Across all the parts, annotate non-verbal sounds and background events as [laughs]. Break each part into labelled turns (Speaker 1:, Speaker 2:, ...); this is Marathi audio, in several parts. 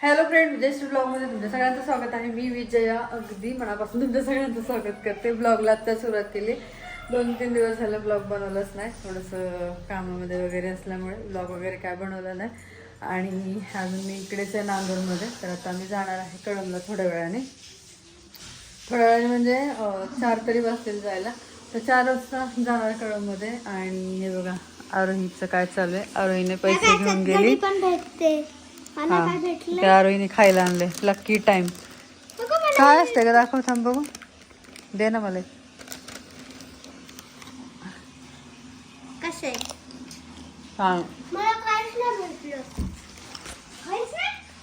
Speaker 1: हॅलो फ्रेंड विजयश्री ब्लॉगमध्ये तुमच्या सगळ्यांचं स्वागत आहे. मी विजया. अगदी मनापासून तुमच्या सगळ्यांचं स्वागत करते. ब्लॉगला आत्ता सुरुवात केली. दोन तीन दिवस झालं ब्लॉग बनवलंच नाही. थोडंसं कामामध्ये वगैरे असल्यामुळे ब्लॉग वगैरे काय बनवलं नाही. आणि अजून मी इकडेच आहे नांदूरमध्ये. तर आता मी जाणार आहे कळमला थोड्या वेळाने. थोड्या वेळाने म्हणजे चार तरी वाजतील जायला. तर चार वाजता जाणार कळममध्ये आणि हे बघा आरोहीचं काय चालू आहे. आरोहीने पैसे घेऊन गेली.
Speaker 2: पण भेटते.
Speaker 1: हा.
Speaker 2: काय भेटलं?
Speaker 1: त्या आरोहीने खायला आणले. लकी टाइम काय असते का दाखव थांब बघू. दे ना मला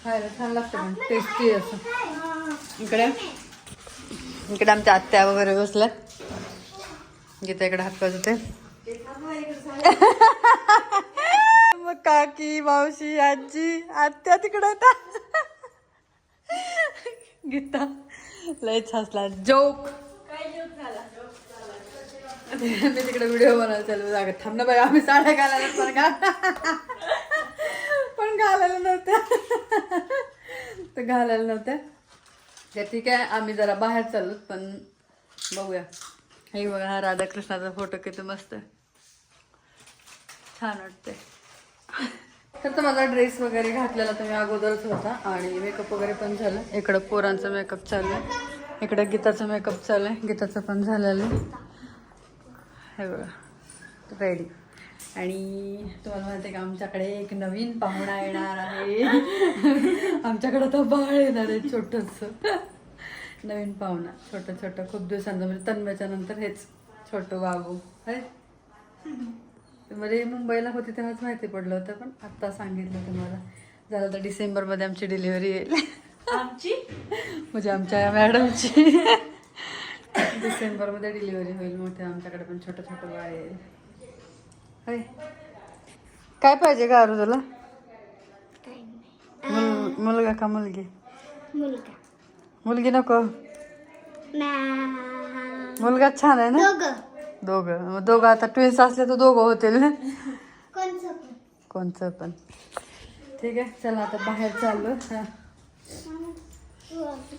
Speaker 1: खायला छान लागतं पण. टेस्टी असं? इकडे? इकडे आमच्या आत्या वगैरे बसल्या गीता इकडे हात पाजते [laughs] मग काकी मावशी आजी आत्या तिकडं होता गीता लयच हसला जोक मी तिकडे व्हिडिओ बनवायला चालू. जागा थांब ना बाई आम्ही साड्या घालायला पण घाल. पण घालायला नव्हत्या. तर घालायला नव्हत्या. तर ठीक आहे आम्ही जरा बाहेर चाललो पण बघूया. हे बघा हा राधाकृष्णाचा फोटो किती मस्त. छान वाटते तर तो माझा ड्रेस वगैरे घातलेला तुम्ही अगोदरच होता आणि मेकअप वगैरे पण झालं. इकडं पोरांचा मेकअप चालू आहे इकडं गीताचा मेकअप चालू आहे गीताचं पण झालेलं आहे. हे बघा. रेडी आणि तुम्हाला माहिती आहे का आमच्याकडे एक नवीन पाहुणा येणार आहे. आमच्याकडं तर बाळ येणार आहे छोटंसं. नवीन पाहुणा. छोटं छोटं खूप दिवसांचं म्हणजे तन्मयच्या नंतर हेच छोटं बाबू. आहे म्हणजे मुंबईला होती तेव्हाच माहिती पडलं होतं पण आत्ता सांगितलं तुम्हाला. झालं तर डिसेंबरमध्ये आमची डिलिव्हरी येईल.
Speaker 3: आमची?
Speaker 1: म्हणजे आमच्या मॅडमची. डिसेंबरमध्ये डिलिव्हरी होईल मोठे आमच्याकडे पण छोटं छोटं बाळ येईल. होय काय पाहिजे का अरू तुला मुल मुलगा का मुलगी?
Speaker 2: मुलगा.
Speaker 1: मुलगी नको? मुलगा छान आहे ना?
Speaker 2: दोघं.
Speaker 1: दोघं मग दोघं आता ट्विन्स असले तर दोघं होतील ना?
Speaker 2: कोणचं पण.
Speaker 1: कोणचं पण. ठीक आहे चला आता बाहेर चाललो. हा.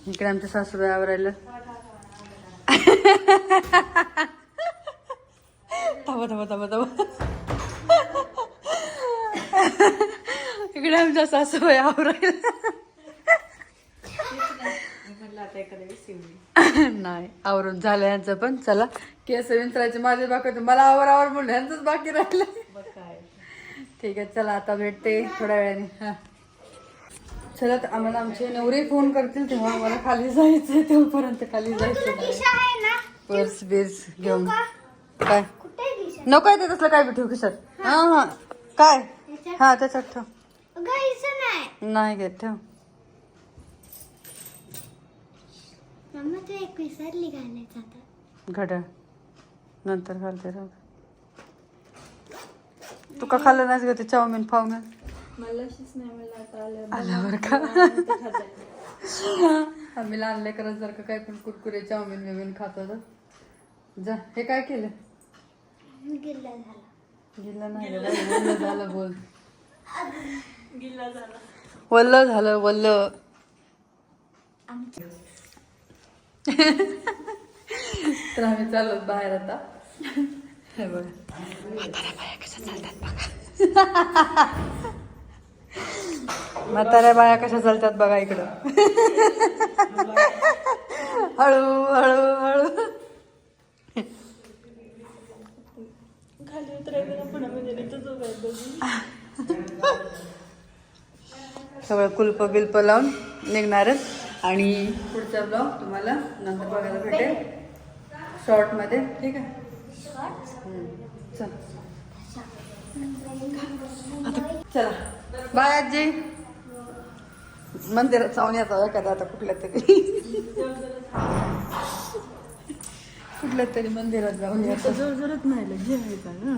Speaker 1: इकडे आमच्या सासूबाई आवरायला. थांबा थांबा थांबा थांबा. इकडे आमच्या सासूबाई आवरायला. [laughs] नाही आवरून झालं यांचं पण चला. केस विंचरायचे माझे बाकी होते. मला आवर आवर म्हणलं यांचंच बाकी राहिलं. ठीक आहे चला आता भेटते थोड्या वेळाने. हा. चला तर आम्हाला आमचे नवरे फोन करतील तेव्हा आम्हाला खाली जायचं तेव्हापर्यंत खाली जायचं नाही
Speaker 2: आहे ना.
Speaker 1: पर्स बिर्स घेऊन. काय?
Speaker 2: कुठे आहे दिशा?
Speaker 1: नको आहे ते तसलं काय बी ठेवू खिशात. हा. हा काय? हा त्याच्यात ठेव.
Speaker 2: अगं इथं नाही.
Speaker 1: नाही घेत ठेव.
Speaker 2: मम्मा तू एक विसरली घालायचं आता
Speaker 1: घड्याळ. नंतर घालते राहू दे. तू का खाल्लं नाहीस ग ते चाऊमिन
Speaker 3: नाही मला आता आलं
Speaker 1: आल्यावर का? आम्ही लहान लेकरच जर का काय पण कुरकुरे चाऊमिन बिमिन खात होतो जा हे काय केलं?
Speaker 2: गिल्ला झाला.
Speaker 1: नाही वल्ल झालं बोल.
Speaker 3: गिल्ला झाला.
Speaker 1: वल्ल झालं वल्ल. तर आम्ही चाललो बाहेर आता. हे बघा. बाया कशा चालतात बघा. म्हाताऱ्या बाया कशा चालतात बघा इकडं. हळू हळू हळू.
Speaker 3: म्हणजे
Speaker 1: सगळं कुल्प बिल्प लावून निघणारच. आणि पुढचा ब्लॉग तुम्हाला नंतर बघायला भेटेल. शॉर्टमध्ये ठीक आहे. चल. चला बाय आजी. मंदिरात जाऊन येतो एखादा आता कुठल्या तरी. कुठल्या तरी मंदिरात जाऊन येतो
Speaker 3: जोर जोरात नाही घ्यायचा ना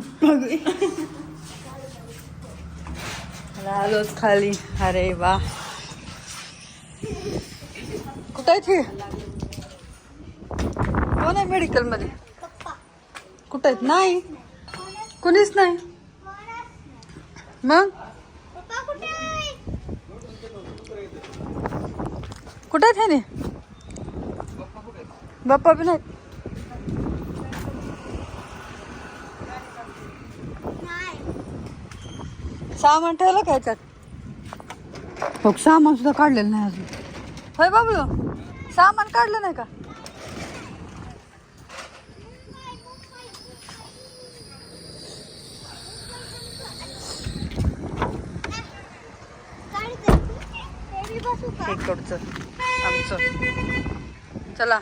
Speaker 1: आलोच खाली. अरे वा. कुठं आहे ते? कोण आहे मेडिकलमध्ये? कुठं आहेत? नाही. कुणीच नाही. मग?
Speaker 2: कुठं आहे
Speaker 1: आहेत ह्याने? बाप्पा बी नाहीत.
Speaker 2: नाही
Speaker 1: सामान ठेवलं काय त्यात हो सामान सुद्धा काढलेलं नाही अजून. होय बाबू सामान काढलं नाही का? इकडचं आमचं. चला.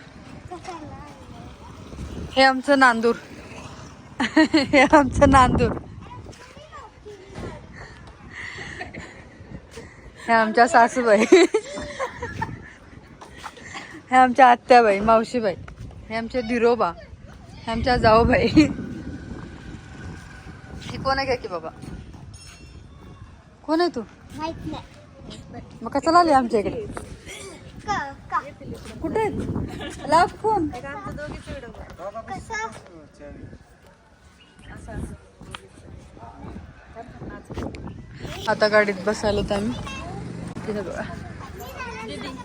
Speaker 1: हे आमचं नांदूर. हे आमचं नांदूर. हे आमच्या सासूबाई. हे आमच्या आत्याबाई मावशीबाई हे आमचे दिरोबा हे आमच्या जाऊबाई. हे कोण आहे की बाबा? कोण आहे तू? मग कशाला आली आमच्या इकडे? कुठे फोन.
Speaker 2: कसं?
Speaker 1: आता गाडीत बसायला तर आम्ही तिथं बघा.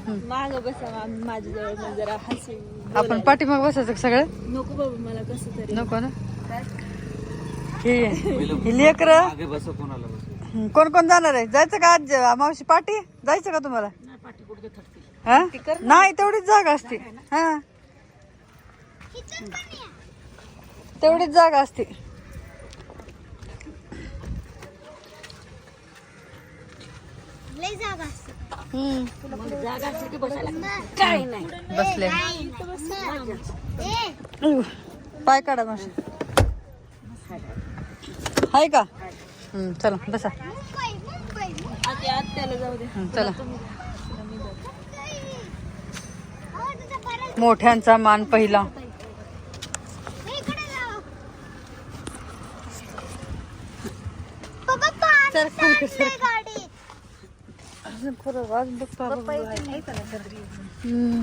Speaker 3: माग बसा माझ्या जवळ मग जरा हसू
Speaker 1: आपण पाठीमाग बसायचं सगळं?
Speaker 3: नको बाबा मला कसं तरी.
Speaker 1: नको ना? ही लेकर?
Speaker 4: मागे बस कोणाला बस.
Speaker 1: कोण कोण जाणार आहे? जायचं का आज मावशी पाठी? जायचं का तुम्हाला? हा? नाही तेवढीच जागा असते. हा. तेवढीच जागा असते.
Speaker 2: लय जागा असते.
Speaker 3: काय नाही
Speaker 1: बसले. पाय काढा मावशी. आहे का? चला बसा. चला. मोठ्यांचा मान पहिला.
Speaker 2: इकडे सांडलंय गाडीत
Speaker 1: हम्म.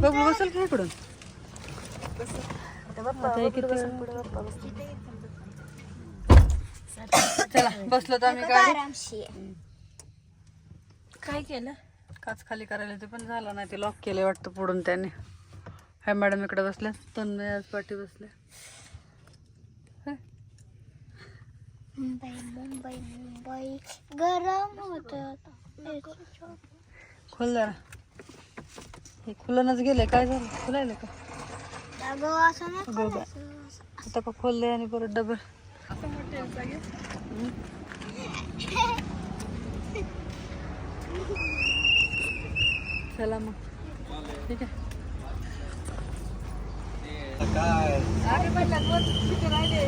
Speaker 1: बघू बसेल का इकडून चला बसलो तर आम्ही
Speaker 2: आरामशी
Speaker 3: काय केलं
Speaker 1: काच खाली करायला ते पण झालं नाही ते लॉक केले वाटतं पुढून त्याने हाय मॅडम इकडे बसल्या तन्मय आज पाठी बसल्या
Speaker 2: मुंबई मुंबई मुंबई गरम होत.
Speaker 1: खोल जरा. हे खुलनच गेले. काय झालं? खुलायला का?
Speaker 2: अगं असं नाही.
Speaker 1: आता का खोलले आणि परत डबल. चला मग. ठीक आहे.
Speaker 4: काय? राहिले.